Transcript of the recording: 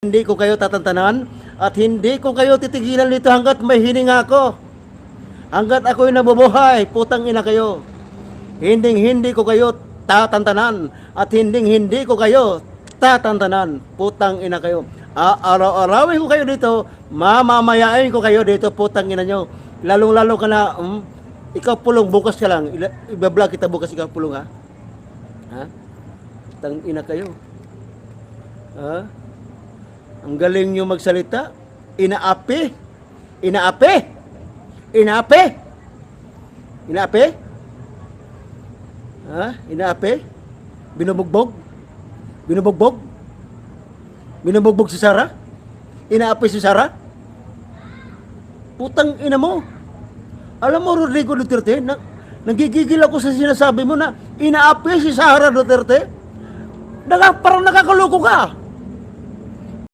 Hindi ko kayo tatantanan at hindi ko kayo titigilan dito hanggat may hininga ako. Hanggat ako'y nabubuhay, putang ina kayo. Hinding hindi ko kayo tatantanan at hinding hindi ko kayo tatantanan, putang ina kayo. Aaraw-arawin ko kayo dito, mamamayain ko kayo dito, putang ina nyo. Lalong-lalo ka na, um, ikaw pulong, bukas ka lang. Ibablog kita bukas ikaw pulong ha. Ha? Putang ina kayo. Ha? Ang galing nyo magsalita. Inaapi. Inaapi. Inaapi. Inaapi. Ha? Inaapi. Binubugbog. Binubugbog. Binubugbog si Sara. Inaapi si Sara. Putang ina mo. Alam mo, Rodrigo Duterte, na, nagigigil ako sa sinasabi mo na inaapi si Sara Duterte. Naga, parang nakakaloko ka.